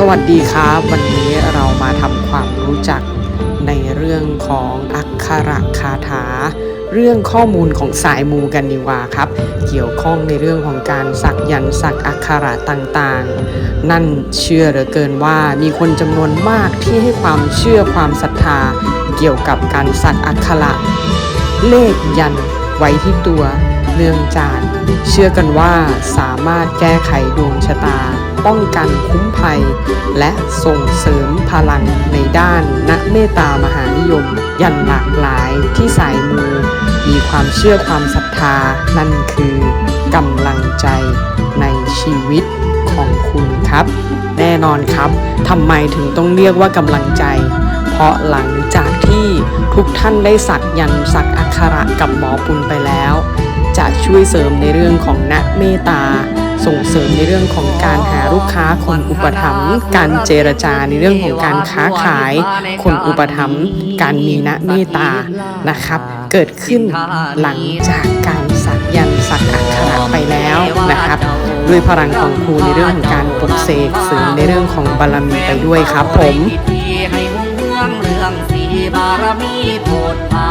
สวัสดีครับ วันนี้เรามาทำความรู้จักในเรื่องของอักขระคาถา เรื่องข้อมูลของสายมูกันดีกว่าครับ เกี่ยวข้องในเรื่องของการสักยันสักอักขระต่างๆ นั่นเชื่อเหลือเกินว่ามีคนจำนวนมากที่ให้ความเชื่อความศรัทธา เกี่ยวกับการสักอักขระเลขยันไว้ที่ตัว เนื่องจากเชื่อกันว่าสามารถแก้ไขดวงชะตา ป้องกันคุ้มภัย และส่งเสริมพลังในด้านนักเมตตามหานิยม ยันหลากหลายที่สายมูมีความเชื่อความศรัทธา นั่นคือกำลังใจในชีวิตของคุณครับ แน่นอนครับทำไมถึงต้องเรียกว่ากำลังใจ เพราะหลังจากที่ทุกท่านได้สักยันต์สักอักขระกับหมอปุณไปแล้ว จะช่วยเสริมในเรื่องของนักเมตตา ส่งเสริมในเรื่องของการหาลูกค้าคนอุปถัมภ์การเจรจาในเรื่องของการค้าขาย คนอุปถัมภ์การมีนักเมตตานะครับ เกิดขึ้นหลังจากการสักยันต์สักอักขระไปแล้วนะครับด้วยพลังของครูในเรื่องของการปลุกเสกเสริมในเรื่องของบารมีไปด้วยครับผมให้หุ่งเรื่องเรื่องสีบารมีโปรดภา